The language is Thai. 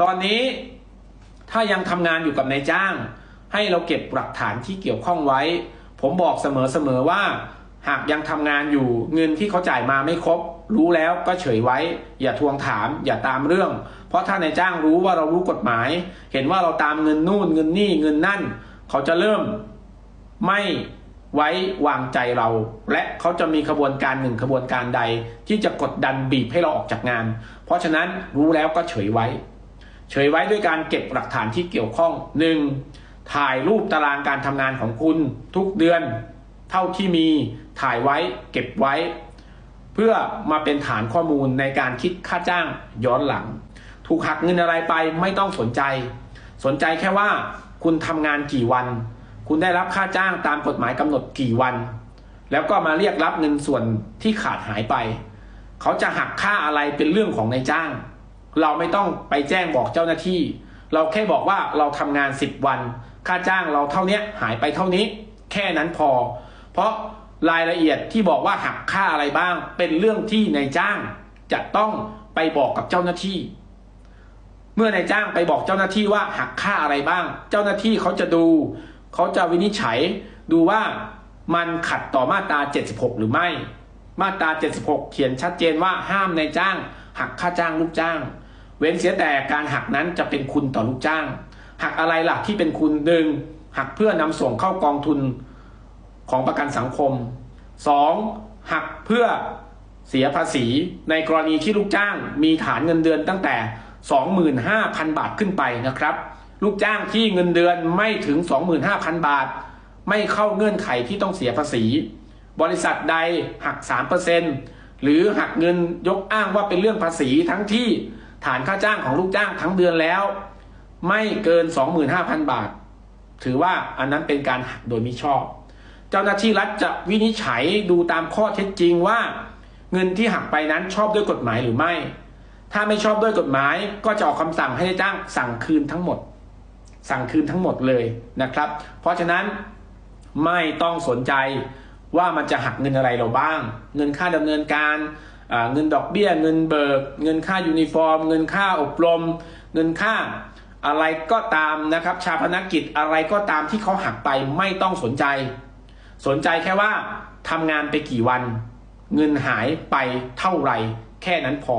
ตอนนี้ถ้ายังทำงานอยู่กับนายจ้าง ให้เราเก็บหลักฐานที่เกี่ยวข้องไว้ ผมบอกเสมอๆว่า หากยังทำงานอยู่เงินที่เขาจ่ายมาไม่ครบ รู้แล้วก็เฉยไว้ อย่าทวงถาม อย่าตามเรื่อง เพราะถ้านายจ้างรู้ว่าเรารู้กฎหมาย เห็นว่าเราตามเงินนู่นเงินนี่เงินนั่น เขาจะเริ่มไม่ไว้วางใจเรา และเขาจะมีขบวนการหนึ่งขบวนการใด ที่จะกดดันบีบให้เราออกจากงาน เพราะฉะนั้นรู้แล้วก็เฉยไว้ เฉยไว้ด้วยการเก็บหลักฐานที่เกี่ยวข้องหนึ่งถ่ายรูปตารางการทำงานของคุณทุกเดือน เท่าที่มีถ่ายไว้เก็บไว้ เพื่อมาเป็นฐานข้อมูลในการคิดค่าจ้างย้อนหลัง ถูกหักเงินอะไรไปไม่ต้องสนใจ สนใจแค่ว่าคุณทำงานกี่วัน คุณได้รับค่าจ้างตามกฎหมายกำหนดกี่วัน แล้วก็มาเรียกรับเงินส่วนที่ขาดหายไป เขาจะหักค่าอะไรเป็นเรื่องของนายจ้าง เราไม่ต้องไปแจ้งบอกเจ้าหน้าที่ เราแค่บอกว่าเราทำงาน 10 วัน ค่าจ้างเราเท่านี้หายไปเท่านี้ แค่นั้นพอ เพราะรายละเอียดที่บอกว่าหักค่าอะไรบ้าง เป็นเรื่องที่นายจ้างจะต้องไปบอกกับเจ้าหน้าที่ เมื่อนายจ้างไปบอกเจ้าหน้าที่ว่าหักค่าอะไรบ้าง เจ้าหน้าที่เขาจะดูเขาจะวินิจฉัยดูว่ามันขัดต่อมาตรา 76 หรือไม่ มาตรา 76 เขียนชัดเจนว่าห้ามนายจ้าง หักค่าจ้างลูกจ้าง เว้นเสียแต่การหักนั้นจะเป็นคุณต่อลูกจ้าง หักอะไรล่ะที่เป็นคุณหนึ่งหักเพื่อนำส่งเข้ากองทุนของประกันสังคม 2. หักเพื่อเสียภาษีในกรณีที่ลูกจ้างมีฐานเงินเดือนตั้งแต่ 25,000 บาทขึ้นไปนะครับ ลูกจ้างที่เงินเดือนไม่ถึง 25,000 บาท ไม่เข้าเงื่อนไขที่ต้องเสียภาษี บริษัทใดหัก 3%หรือหักเงินยกอ้างว่าเป็นเรื่องภาษีทั้งที่ ฐานค่าจ้างของลูกจ้างทั้งเดือนแล้ว ไม่เกิน 25,000 บาท ถือว่าอันนั้นเป็นการหักโดยมิชอบ เจ้าหน้าที่รัฐจะวินิจฉัยดูตามข้อเท็จจริงว่า เงินที่หักไปนั้นชอบด้วยกฎหมายหรือไม่ ถ้าไม่ชอบด้วยกฎหมายก็จะออกคำสั่งให้นาจ้างสั่งคืนทั้งหมด สั่งคืนทั้งหมดเลยนะครับ เพราะฉะนั้นไม่ต้องสนใจว่ามันจะหักเงินอะไรเราบ้าง เงินค่าดำเนินการ เงินดอกเบี้ย เงินเบิก เงินค่ายูนิฟอร์ม เงินค่าอบรม เงินค่าอะไรก็ตามนะครับ ชาพนักกิจอะไรก็ตามที่เขาหักไปไม่ต้องสนใจ สนใจแค่ว่าทำงานไปกี่วัน เงินหายไปเท่าไหร่แค่นั้นพอ